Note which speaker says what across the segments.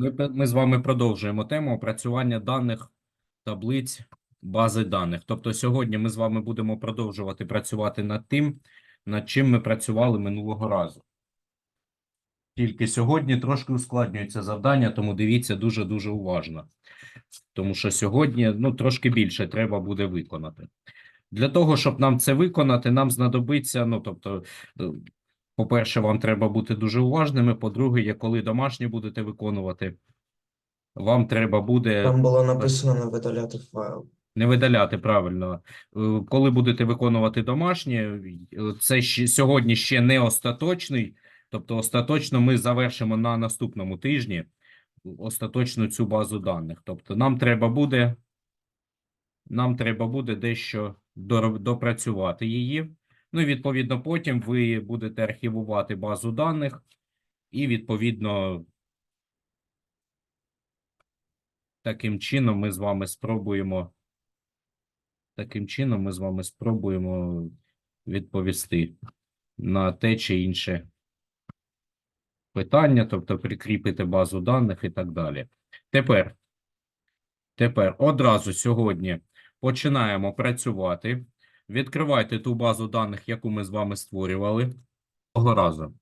Speaker 1: Ми, ми з вами продовжуємо тему опрацювання даних таблиць бази даних. Тобто сьогодні ми з вами будемо продовжувати працювати над тим, над чим ми працювали минулого разу. Тільки сьогодні трошки ускладнюється завдання, тому дивіться дуже-дуже уважно. Тому що сьогодні ну, трошки більше треба буде виконати. Для того, щоб нам це виконати, нам знадобиться, ну, тобто, е, по-перше, вам треба бути дуже уважними. По-друге, коли домашні будете виконувати, вам треба буде
Speaker 2: Там було написано не видаляти файл.
Speaker 1: не видаляти правильно. Е, Коли будете виконувати домашні, е, це ще сьогодні ще не остаточний. Тобто, остаточно ми завершимо на наступному тижні остаточно цю базу даних. Тобто, нам треба буде, нам треба буде дещо допрацювати її. Ну і відповідно, потім ви будете архівувати базу даних, і відповідно таким чином ми з вами спробуємо. Таким чином ми з вами спробуємо відповісти на те чи інше питання, тобто прикріпити базу даних і так далі. Тепер, тепер одразу сьогодні починаємо працювати. Відкривайте ту базу даних, яку ми з вами створювали того разу.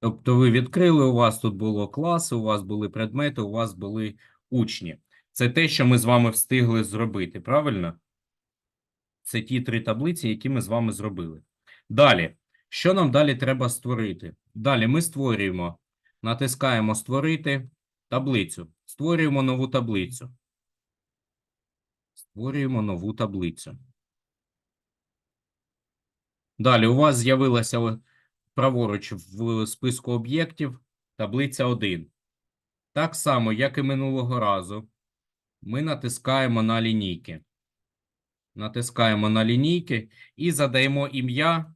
Speaker 1: Тобто ви відкрили, у вас тут було класи, у вас були предмети, у вас були учні. Це те, що ми з вами встигли зробити, правильно? Це ті три таблиці, які ми з вами зробили. Далі, що нам далі треба створити? Далі ми створюємо, натискаємо Створити таблицю. Створюємо нову таблицю. Створюємо нову таблицю. Далі у вас з'явилася праворуч в списку об'єктів таблиця 1. Так само, як і минулого разу, ми натискаємо на лінійки. Натискаємо на лінійки і задаємо ім'я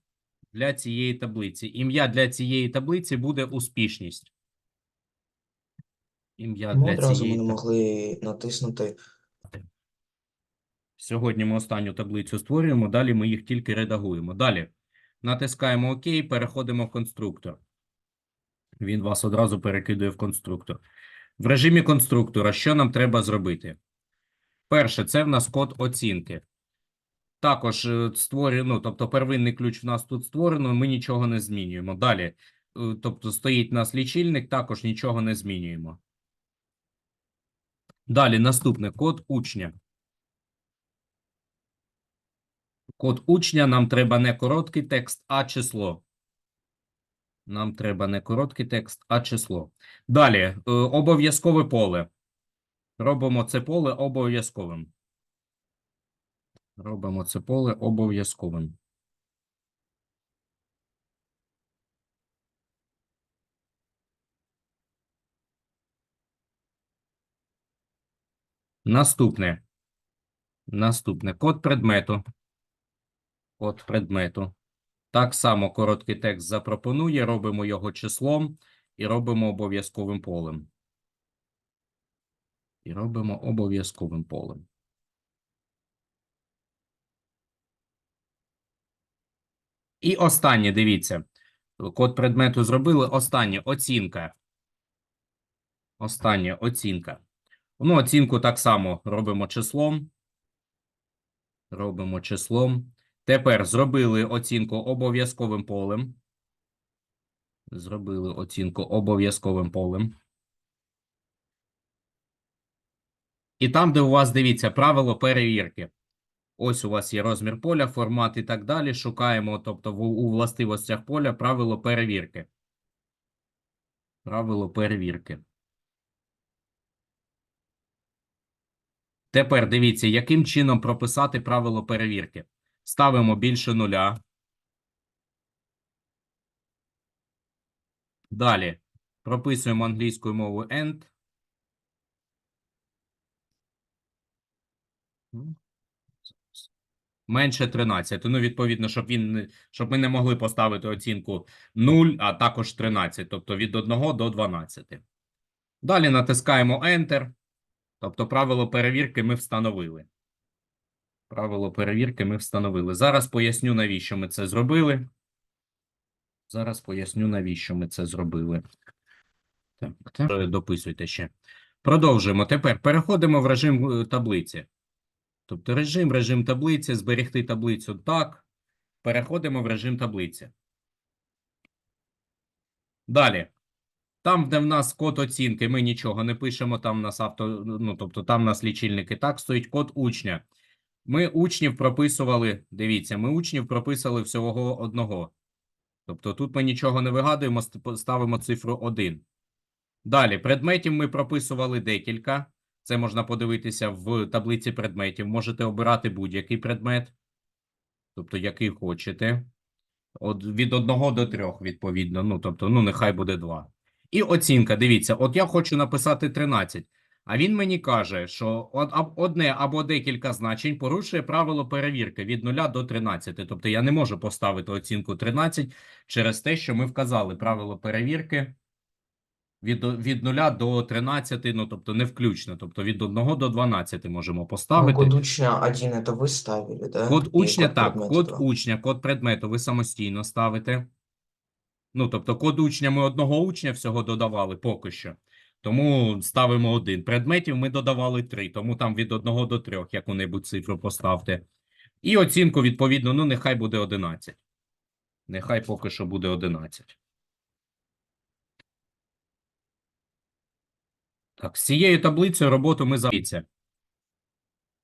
Speaker 1: для цієї таблиці. Ім'я для цієї таблиці буде успішність. Ім'я для
Speaker 2: одразу ми не могли натиснути.
Speaker 1: Сьогодні ми останню таблицю створюємо, далі ми їх тільки редагуємо. Далі натискаємо ОК, переходимо в конструктор. Він вас одразу перекидує в конструктор. В режимі конструктора що нам треба зробити? Перше, це в нас код оцінки. Також е, створюємо, ну, тобто первинний ключ в нас тут створено, ми нічого не змінюємо. Далі, е, тобто стоїть у нас лічильник, також нічого не змінюємо. Далі наступне код учня. Код учня нам треба не короткий текст, а число. Нам треба не короткий текст, а число. Далі, е, обов'язкове поле. Робимо це поле обов'язковим. Робимо це поле обов'язковим. Наступне. Наступне. Код предмету. Код предмету. Так само короткий текст запропонує, робимо його числом і робимо обов'язковим полем. І робимо обов'язковим полем. І останнє, дивіться. Код предмету зробили. Останнє оцінка. Останнє оцінка. Ну, оцінку так само робимо числом. Робимо числом. Тепер зробили оцінку обов'язковим полем. Зробили оцінку обов'язковим полем. І там, де у вас, дивіться, правило перевірки. Ось у вас є розмір поля, формат і так далі. Шукаємо, тобто у властивостях поля правило перевірки. Правило перевірки. Тепер дивіться, яким чином прописати правило перевірки. Ставимо більше нуля. Далі прописуємо англійською мовою end. Менше 13. Ну, відповідно, щоб він щоб ми не могли поставити оцінку 0, а також 13, тобто від 1 до 12. Далі натискаємо Enter. Тобто правило перевірки ми встановили. Правило перевірки ми встановили. Зараз поясню, навіщо ми це зробили. Зараз поясню, навіщо ми це зробили. Так, так. Дописуйте ще. Продовжуємо. Тепер переходимо в режим е, таблиці. Тобто режим, режим таблиці, зберегти таблицю так. Переходимо в режим таблиці. Далі. Там, де в нас код оцінки, ми нічого не пишемо, там в нас авто, ну, тобто там в нас лічильники. Так стоїть код учня. Ми учнів прописували, дивіться, ми учнів прописали всього одного. Тобто тут ми нічого не вигадуємо, ставимо цифру 1. Далі, предметів ми прописували декілька. Це можна подивитися в таблиці предметів. Можете обирати будь-який предмет, тобто який хочете. От від 1 до 3, відповідно. Ну, тобто, ну, нехай буде 2. І оцінка. Дивіться, от я хочу написати 13, а він мені каже, що одне або декілька значень порушує правило перевірки від 0 до 13. Тобто я не можу поставити оцінку 13 через те, що ми вказали правило перевірки від, від 0 до 13, ну тобто не включно, тобто від 1 до 12 можемо
Speaker 2: Ну,
Speaker 1: поставити.
Speaker 2: код учня один это вы ставили, да?
Speaker 1: Код учня,
Speaker 2: код
Speaker 1: так, код
Speaker 2: два.
Speaker 1: учня, код предмету ви самостійно ставите. Ну, тобто, код учня ми одного учня всього додавали поки що. Тому ставимо один. Предметів ми додавали три, тому там від одного до трьох яку-небудь цифру поставте. І оцінку, відповідно, ну, нехай буде 11. Нехай поки що буде 11. Так, з цією таблицею роботу ми завіться.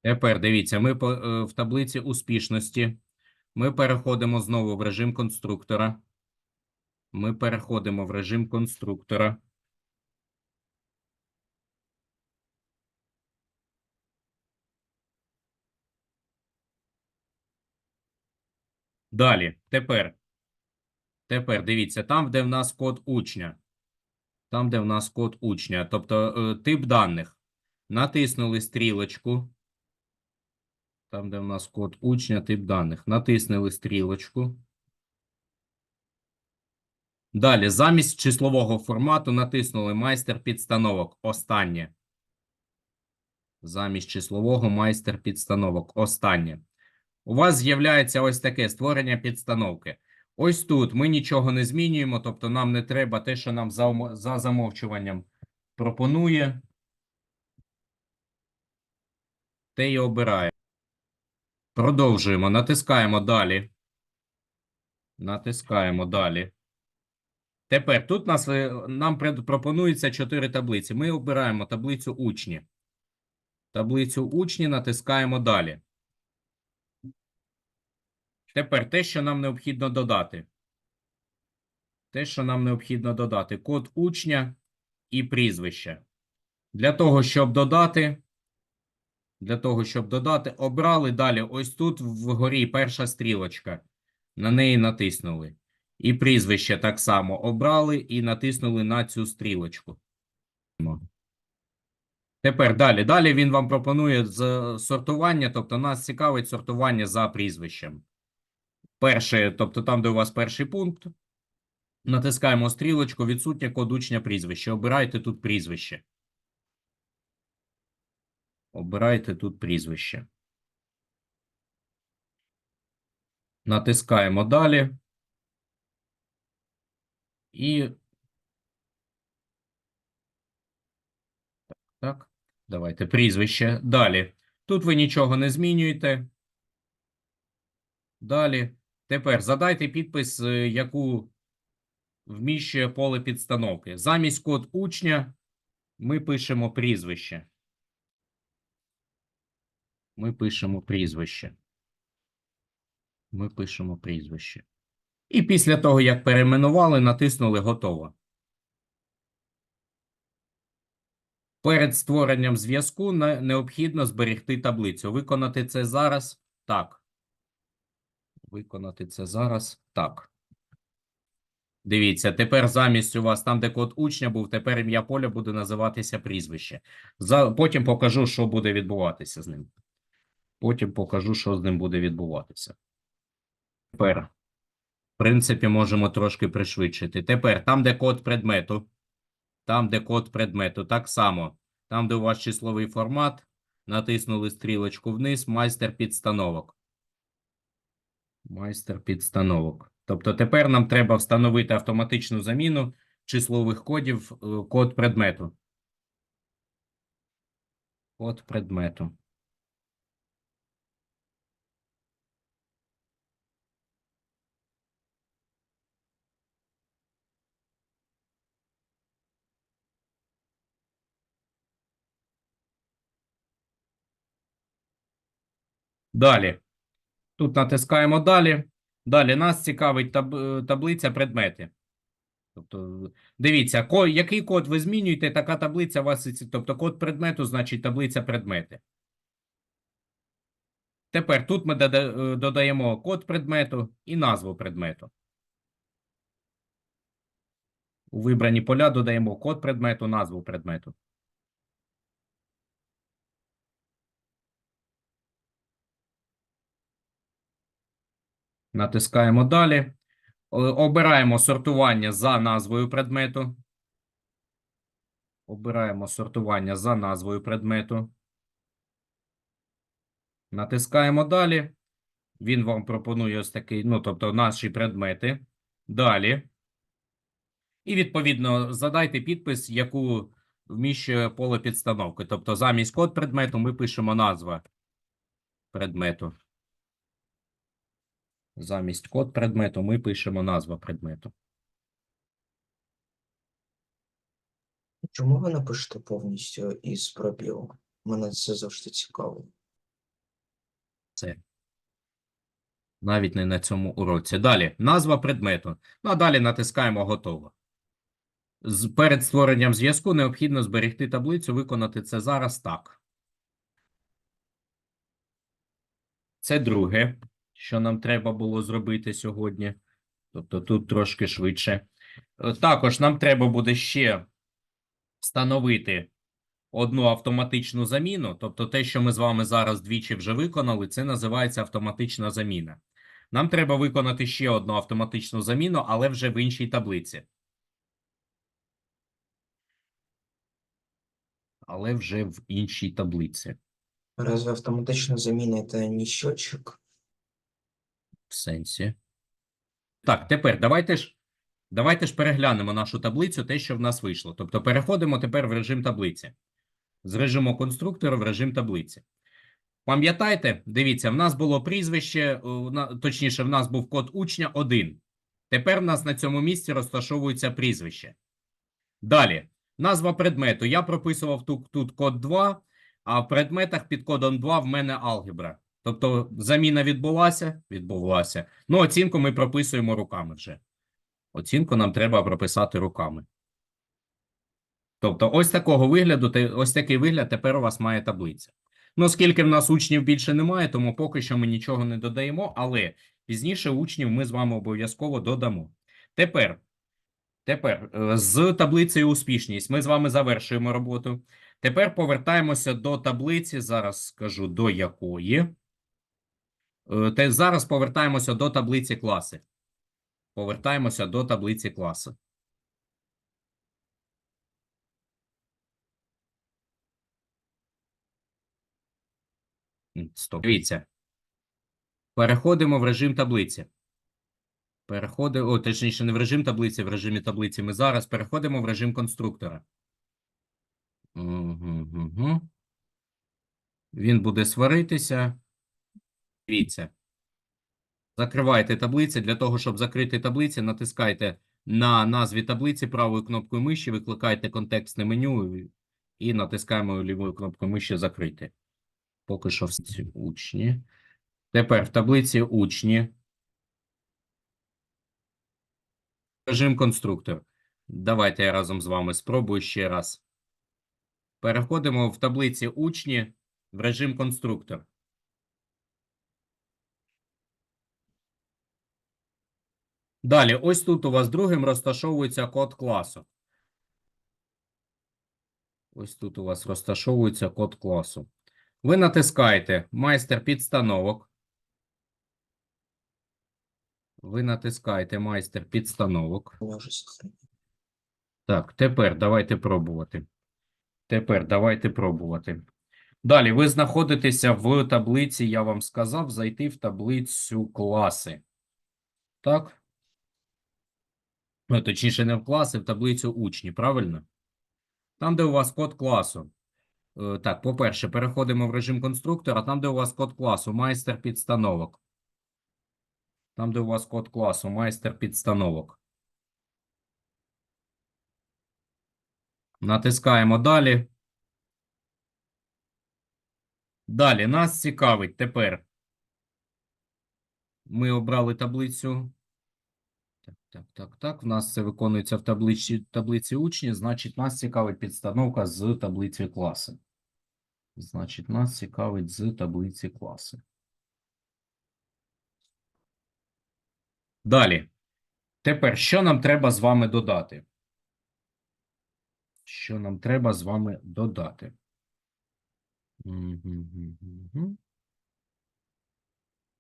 Speaker 1: Тепер дивіться, ми е, в таблиці успішності. Ми переходимо знову в режим конструктора. Ми переходимо в режим конструктора. Далі, тепер. Тепер дивіться, там, де в нас код учня. Там, де в нас код учня, тобто е, тип даних. Натиснули стрілочку. Там, де в нас код учня, тип даних. Натиснули стрілочку. Далі, замість числового формату натиснули майстер підстановок. Останнє. Замість числового майстер підстановок. Останнє. У вас з'являється ось таке створення підстановки. Ось тут ми нічого не змінюємо, тобто нам не треба те, що нам за, за замовчуванням пропонує. Те і обирає. Продовжуємо. Натискаємо далі. Натискаємо далі. Тепер тут нас, е, нам пропонується чотири таблиці. Ми обираємо таблицю учні. Таблицю учні натискаємо далі. Тепер те, що нам необхідно додати. Те, що нам необхідно додати. Код учня і прізвище. Для того, щоб додати, для того, щоб додати, обрали далі. Ось тут вгорі перша стрілочка. На неї натиснули. І прізвище так само обрали і натиснули на цю стрілочку. Тепер далі. Далі він вам пропонує сортування, тобто нас цікавить сортування за прізвищем. Перше, тобто там, де у вас перший пункт, натискаємо стрілочку, відсутнє код учня прізвище. Обирайте тут прізвище. Обирайте тут прізвище. Натискаємо далі. І так, давайте прізвище. Далі. Тут ви нічого не змінюєте. Далі. Тепер задайте підпис, е, яку вміщує поле підстановки. Замість код учня ми пишемо прізвище. Ми пишемо прізвище. Ми пишемо прізвище. І після того, як перейменували, натиснули готово. Перед створенням зв'язку необхідно зберегти таблицю. Виконати це зараз? Так. Виконати це зараз? Так. Дивіться, тепер замість у вас там, де код учня був, тепер ім'я поля буде називатися прізвище. За... Потім покажу, що буде відбуватися з ним. Потім покажу, що з ним буде відбуватися. Тепер, в принципі, можемо трошки пришвидшити. Тепер, там, де код предмету, там, де код предмету, так само. Там, де у вас числовий формат, натиснули стрілочку вниз, майстер підстановок. Майстер підстановок. Тобто тепер нам треба встановити автоматичну заміну числових кодів е, код предмету. Код предмету. Далі. Тут натискаємо далі. Далі нас цікавить таб- е, таблиця предмети. Тобто, дивіться, ко- який код ви змінюєте, така таблиця у вас. Тобто код предмету, значить таблиця предмети. Тепер тут ми е, додаємо код предмету і назву предмету. У вибрані поля додаємо код предмету, назву предмету. Натискаємо далі. Обираємо сортування за назвою предмету. Обираємо сортування за назвою предмету. Натискаємо далі. Він вам пропонує ось такий, ну, тобто наші предмети. Далі. І відповідно задайте підпис, яку вміщує поле підстановки. Тобто замість код предмету ми пишемо назва предмету. Замість код предмету ми пишемо назва предмету.
Speaker 2: Чому ви не пишете повністю із пробілу? Мене це завжди цікаво.
Speaker 1: Це. Навіть не на цьому уроці. Далі. Назва предмету. Ну, а далі натискаємо готово. З, перед створенням зв'язку необхідно зберегти таблицю, виконати це зараз так. Це друге, що нам треба було зробити сьогодні. Тобто тут трошки швидше. Е, Також нам треба буде ще встановити одну автоматичну заміну, тобто те, що ми з вами зараз двічі вже виконали, це називається автоматична заміна. Нам треба виконати ще одну автоматичну заміну, але вже в іншій таблиці. Але вже в іншій таблиці.
Speaker 2: Разве автоматична заміна це не?
Speaker 1: В сенсі. Так, тепер давайте ж, давайте ж переглянемо нашу таблицю, те, що в нас вийшло. Тобто переходимо тепер в режим таблиці. З режиму конструктора в режим таблиці. Пам'ятаєте, дивіться, в нас було прізвище, точніше, в нас був код учня 1. Тепер в нас на цьому місці розташовується прізвище. Далі, назва предмету. Я прописував тут, тут код 2, а в предметах під кодом 2 в мене алгебра. Тобто заміна відбулася? Відбулася. Ну, оцінку ми прописуємо руками вже. Оцінку нам треба прописати руками. Тобто, ось такого вигляду, ось такий вигляд тепер у вас має таблиця. Ну, оскільки в нас учнів більше немає, тому поки що ми нічого не додаємо, але пізніше учнів ми з вами обов'язково додамо. Тепер, тепер е, з таблицею успішність ми з вами завершуємо роботу. Тепер повертаємося до таблиці. Зараз скажу до якої. Е, Те зараз повертаємося до таблиці класи. Повертаємося до таблиці класи. Стоп. Дивіться. Переходимо в режим таблиці. Переходимо, о, точніше, не в режим таблиці, в режимі таблиці ми зараз переходимо в режим конструктора. Угу, угу. Він буде сваритися. Дивіться. Закривайте таблиці. Для того, щоб закрити таблиці, натискайте на назві таблиці правою кнопкою миші, викликайте контекстне меню і- натискаємо лівою кнопкою миші закрити. Поки що всі учні. Тепер в таблиці учні. Режим конструктор. Давайте я разом з вами спробую ще раз. Переходимо в таблиці учні в режим конструктор. Далі, ось тут у вас другим розташовується код класу. Ось тут у вас розташовується код класу. Ви натискаєте майстер підстановок. Ви натискаєте майстер підстановок. Так, тепер давайте пробувати. Тепер давайте пробувати. Далі, ви знаходитеся в таблиці, я вам сказав, зайти в таблицю класи. Так? Ну, точніше, не в класи, в таблицю учні, правильно? Там, де у вас код класу. Е, Так, по-перше, переходимо в режим конструктора. Там, де у вас код класу, майстер підстановок. Там, де у вас код класу, майстер підстановок. Натискаємо далі. Далі нас цікавить тепер. Ми обрали таблицю. Так, так, так. В нас це виконується в таблиці, таблиці учні. Значить, нас цікавить підстановка з таблиці класи. Значить, нас цікавить з таблиці класи. Далі. Тепер, що нам треба з вами додати? Що нам треба з вами додати?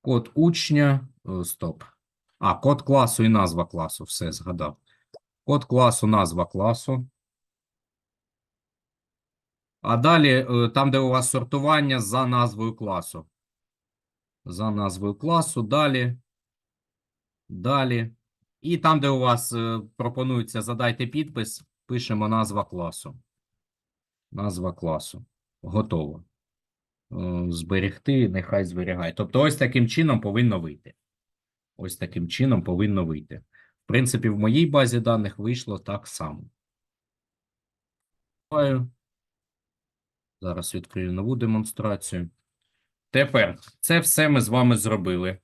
Speaker 1: Код учня. Стоп. А, код класу і назва класу. Все, згадав. Код класу, назва класу. А далі, е, там, де у вас сортування за назвою класу. За назвою класу. Далі. Далі. І там, де у вас е, пропонується задайте підпис, пишемо назва класу. Назва класу. Готово. Е, Зберегти, нехай зберігає. Тобто, ось таким чином повинно вийти. Ось таким чином повинно вийти. В принципі, в моїй базі даних вийшло так само. Зараз відкрию нову демонстрацію. Тепер це все ми з вами зробили.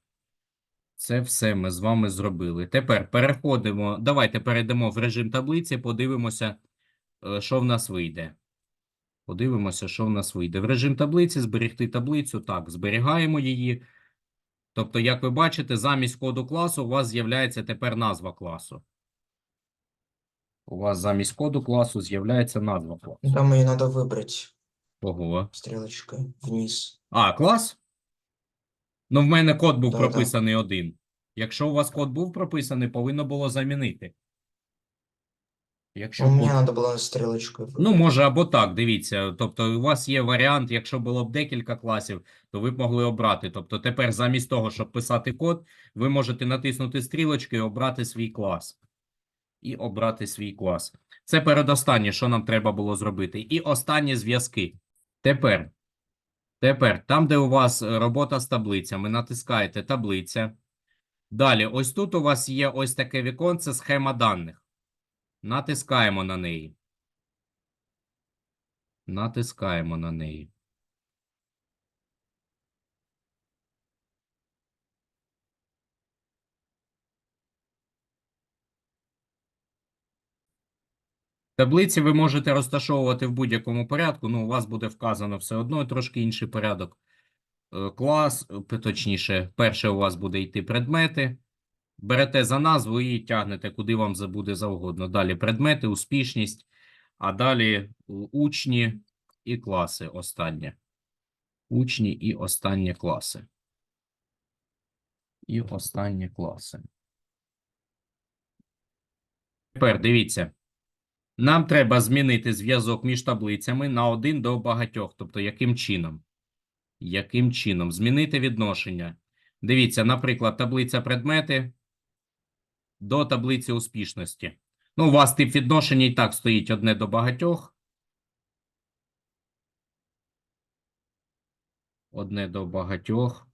Speaker 1: Це все ми з вами зробили. Тепер переходимо. Давайте перейдемо в режим таблиці, подивимося, е, що в нас вийде. Подивимося, що в нас вийде. В режим таблиці зберегти таблицю. Так, зберігаємо її. Тобто, як ви бачите, замість коду класу у вас з'являється тепер назва класу. У вас замість коду класу з'являється назва класу.
Speaker 2: Там її треба вибрати.
Speaker 1: Ого.
Speaker 2: Стрілочка вниз.
Speaker 1: А, клас? Ну, в мене код був
Speaker 2: Да-да.
Speaker 1: прописаний один. Якщо у вас код був прописаний, повинно було замінити. Якщо
Speaker 2: Ну, надо было стрелочкой выбрать.
Speaker 1: Ну, може, або так, дивіться. Тобто, у вас є варіант, якщо було б декілька класів, то ви б могли обрати. Тобто, тепер замість того, щоб писати код, ви можете натиснути стрілочки і обрати свій клас. І обрати свій клас. Це передостаннє, що нам треба було зробити. І останні зв'язки. Тепер, тепер, там, де у вас робота з таблицями, натискаєте таблиця. Далі, ось тут у вас є ось таке віконце схема даних. Натискаємо на неї. Натискаємо на неї. Таблиці ви можете розташовувати в будь-якому порядку. Ну, у вас буде вказано все одно трошки інший порядок. Е, Клас, е, точніше, перше у вас буде йти предмети. Берете за назву і тягнете, куди вам буде завгодно. Далі предмети, успішність, а далі учні і класи останнє. Учні і останні класи. І останні класи. Тепер дивіться. Нам треба змінити зв'язок між таблицями на один до багатьох. Тобто, яким чином? Яким чином? Змінити відношення. Дивіться, наприклад, таблиця предмети до таблиці успішності. Ну, у вас тип відношення і так стоїть одне до багатьох. Одне до багатьох.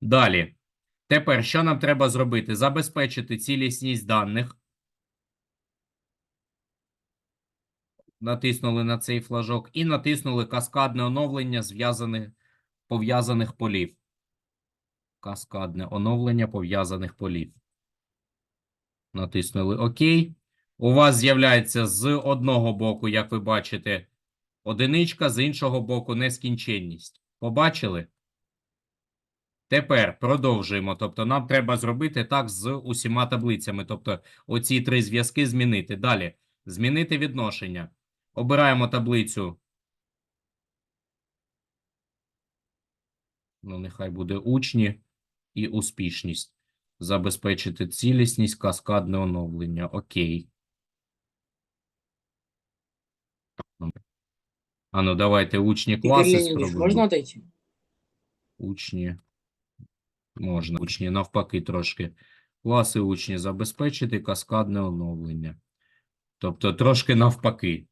Speaker 1: Далі. Тепер, що нам треба зробити? Забезпечити цілісність даних. Натиснули на цей флажок і натиснули каскадне оновлення зв'язаних пов'язаних полів. Каскадне оновлення пов'язаних полів. Натиснули ОК. У вас з'являється з одного боку, як ви бачите, одиничка, з іншого боку нескінченність. Побачили? Тепер продовжуємо. Тобто нам треба зробити так з усіма таблицями. Тобто оці три зв'язки змінити. Далі. Змінити відношення. Обираємо таблицю. Ну, нехай буде учні і успішність. Забезпечити цілісність, каскадне оновлення. Окей. Ану, давайте учні класи спробуємо.
Speaker 3: можно отойти?
Speaker 1: Учні. Можна. Учні, навпаки, трошки. Класи учні забезпечити каскадне оновлення. Тобто трошки навпаки.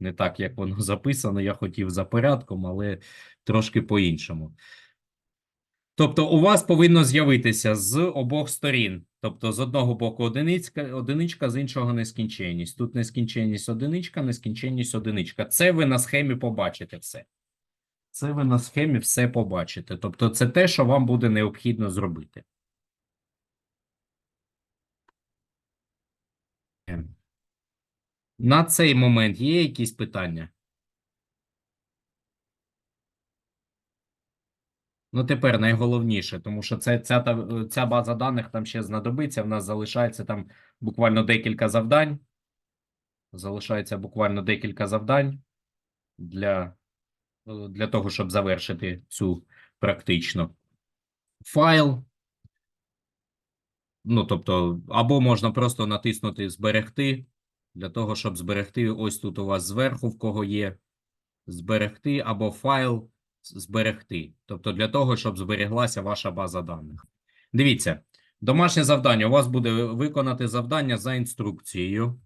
Speaker 1: Не так, як воно записано, я хотів за порядком, але трошки по-іншому. Тобто у вас повинно з'явитися з обох сторін. Тобто з одного боку одиничка, одиничка, з іншого нескінченність. Тут нескінченність одиничка, нескінченність одиничка. Це ви на схемі побачите все. Це ви на схемі все побачите. Тобто це те, що вам буде необхідно зробити. Ем. На цей момент є якісь питання? Ну, тепер найголовніше, тому що це, ця, ця база даних там ще знадобиться. В нас залишається там буквально декілька завдань. Залишається буквально декілька завдань для, е, для того, щоб завершити цю практично. Файл. Ну, тобто, або можна просто натиснути Зберегти. Для того, щоб зберегти, ось тут у вас зверху, в кого є зберегти, або файл зберегти. Тобто для того, щоб збереглася ваша база даних. Дивіться, домашнє завдання. У вас буде виконати завдання за інструкцією.